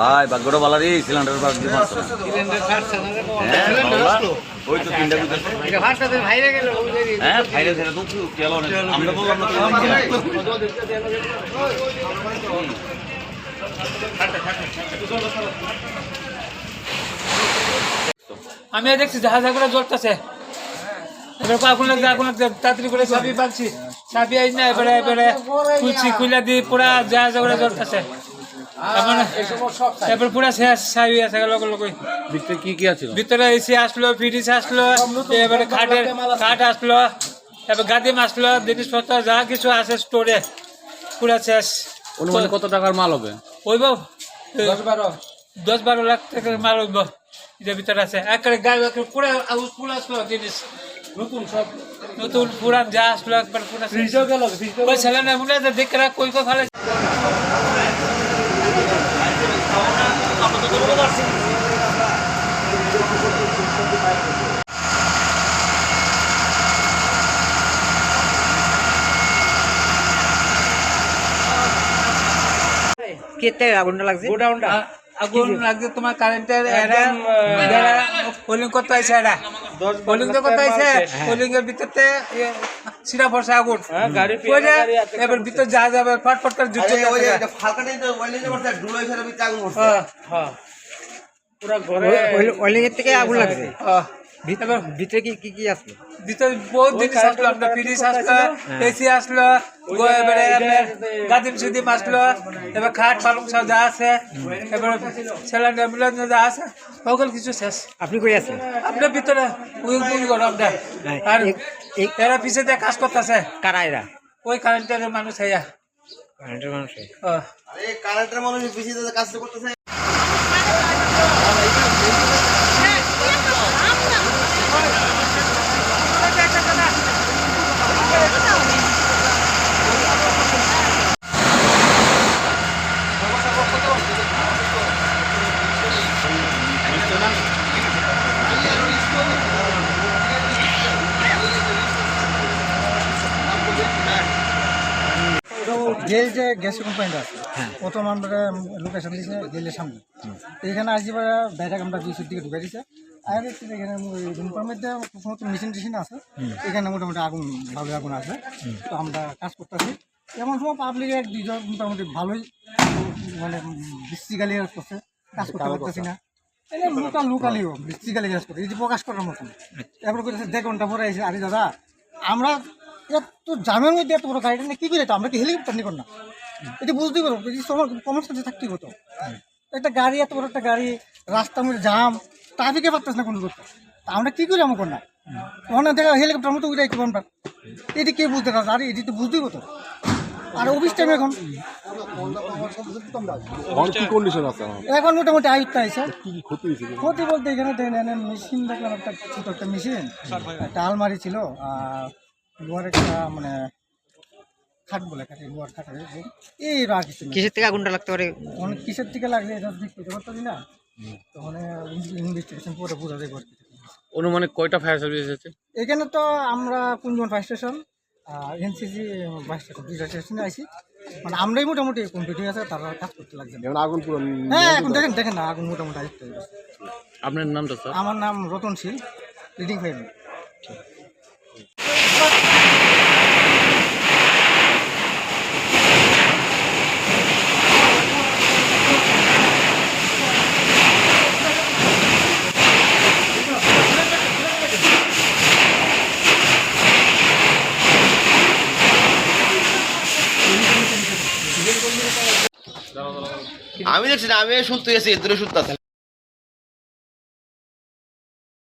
ভাই ভাগ্যটা ভালো রে সিলিন্ডার ভাগ দিয়ে মারছো। হ্যাঁ, বাবা, ওই তো তিনটা হ্যাঁ ফাইলে ছেড়ে তো গেল আমরা বললাম না আমি দেখছি জাহাজ করে জ্বলতেছে। এবার আগুন লাগছে আগুন লাগছে তাড়াতাড়ি করে চাবি পাচ্ছি চাবি আই না এবারে এবারে খুলছি খুলে দিয়ে পুরা জাহাজ করে জ্বলতেছে। এবার পুরা শেষ চাবি আছে লগে লগে। ভিতরে কি কি আছে ভিতরে এসি আসলো ফ্রিজ আসলো এবারে খাটের খাট আসলো এবার গাদিম আসলো জিনিসপত্র যা কিছু আছে স্টোরে পুরা শেষ। অনুমানে কত টাকার মাল হবে? ওইব? দশ বারো। দশ বারো লাখ টাকার মাল হইব এটার ভিতরে আছে। একবারে গাড়ি পুরা আসলো জিনিস। নতুন সব। নতুন পুরান যা আসলো একবার পুরা ফ্রিজও গেল ওই ছেলে না মনে দেখে রাখ কই ফেলে কেতে আগুনটা লাগছে? আ- আগুন লাগছে তোমার কারেন্টের এরা পোলিং করতে আইছে এরা। পোলিং তো করতে আইছে পোলিং এর ভিতরতে সিরা ফরসা আগুন। এবার ভিতর যা যাবে ফটফট করে জুটে ফালকাটা ঘরে মারছে ডুলাই ফেলে বিতে ওয়েলিং এর থেকে আগুন লাগছে। হ্যাঁ। ভিতরে ভিতরে কি কি কি আছে ভিতরে বহুত জিনিস আসলো আপনার ফ্রিজ আসলো এসি আসলো এবারে গাদিম সিদিম আসলো এবার খাট পালং সব যা আছে এবার স্যালাইন অ্যাম্বুলেন্স যা আছে সকল কিছু শেষ। আপনি কই আছেন? আপনার ভিতরে উই উই করো আপনার হ্যাঁ, আর এরা পিছে দিয়ে কাজ করতেছে। কারা এরা? ওই কারেন্টের মানুষ হইয়া কারেন্টের মানুষ কারেন্টের মানুষ কাজ করতেছে। জেল যে গ্যাস কোম্পানিটা আছে প্রথম আমরা লোকেশন দিয়েছে জেলের সামনে। তো এখানে আসি পরে বাইরে আমরা দুইশোর দিকে ঢুকে দিছে আর এখানে রুমটার মধ্যে সমস্ত মেশিন টেশিন আছে। এখানে মোটামুটি আগুন ভালো আগুন আছে। তো আমরা কাজ করতেছি। এমন সময় পাবলিক এক মোটামুটি ভালোই মানে বৃষ্টিকালি করছে। কাজ করতে পারতেছি না। লোকাল লোকালিও বৃষ্টিকালি কাজ করতে এই যে প্রকাশ করার মতন। এরপর এসে আরে দাদা আমরা এত জামের মধ্যে এত বড় গাড়িটা নিয়ে কি করে তো? আমরা কি হেলিকপ্টার নিকো না? এটা বুঝতেই পারব এই কমার সাথে থাকতেই হতো। একটা গাড়ি এত বড় একটা গাড়ি রাস্তার মধ্যে জাম ট্রাফিকে পারতেছ না কোনো করতে তা আমরা কি করি আমার না? ওখানে দেখা হেলিকপ্টার মতো উঠে একটু আমরা। এটি কে বুঝতে পারছে আরে এটি তো বুঝতেই হতো আর অফিস টাইম এখন? কি কন্ডিশন আছে এখন? মোটামুটি আয়ুত্ত আছে। ক্ষতি ক্ষতি বলতে এখানে দেখেন মেশিন দেখলাম একটা ছোট একটা মেশিন একটা আলমারি ছিল আর লোহার একটা মানে খাট বলে খাটে লোহার খাটে এই আর কিছু কিসের থেকে আগুনটা লাগতে পারে? অনেক কিসের থেকে লাগবে এটা দেখতে পারতাম না। তখন ইনভেস্টিগেশন করে বোঝা যাবে আর অনুমানে কয়টা ফায়ার সার্ভিস আছে? এখানে তো আমরা Kunjan fire station NCC fire station দুইটা স্টেশনে আইছি। মানে আমরাই মোটামুটি কমপ্লিট হয়ে আছে তারা কাজ করতে লাগছে। আগুন পুরো হ্যাঁ এখন দেখেন দেখেন না আগুন মোটামুটি আয়ত্ত হয়ে গেছে। আপনার নামটা স্যার? আমার নাম রতন রতনশীল লিডিং ফাইভ আমি দেখছি না আমি শুনতে গেছি দূরে শুনতে